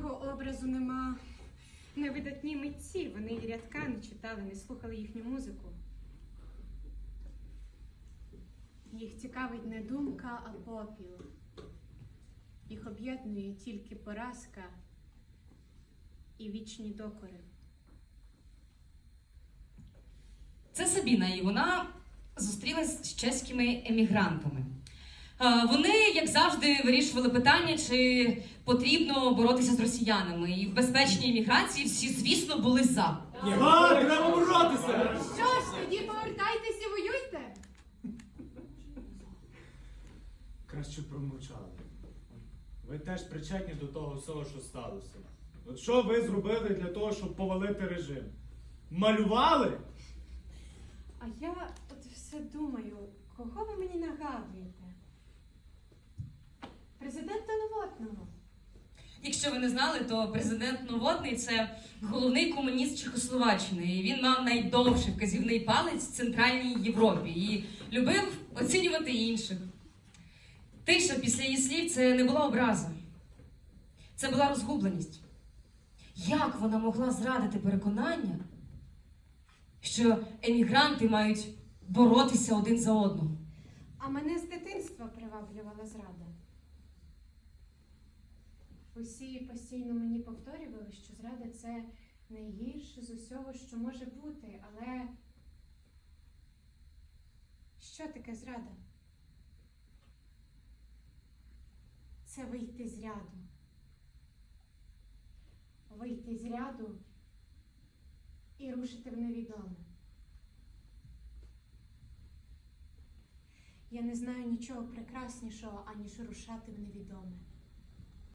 видатного образу нема. Невидатні митці, вони і рядка не читали, не слухали їхню музику. Їх цікавить не думка, а попіл. Їх об'єднує тільки поразка і вічні докори. Це Сабіна, і вона зустрілась з чеськими емігрантами. Е, Вони, як завжди, вирішували питання, чи потрібно боротися з росіянами. І в безпечній еміграції всі, звісно, були за. Так, треба боротися! Що ж, тоді повертайтеся, воюйте! Краще промовчали. Ви теж причетні до того всього, що сталося. От що ви зробили для того, щоб повалити режим? Малювали? А я от все думаю, кого ви мені нагадуєте? Президента Новотного. Якщо ви не знали, то президент Новотний це головний комуніст Чехословаччини. І він мав найдовший вказівний палець в Центральній Європі і любив оцінювати інших. Тиша після її слів це не була образа, це була розгубленість. Як вона могла зрадити переконання, що емігранти мають боротися один за одного? А мене з дитинства приваблювала зрада. Усі постійно мені повторювали, що зрада це найгірше з усього, що може бути, але що таке зрада? Це вийти з ряду. Вийти з ряду і рушити в невідоме. Я не знаю нічого прекраснішого, аніж рушати в невідоме.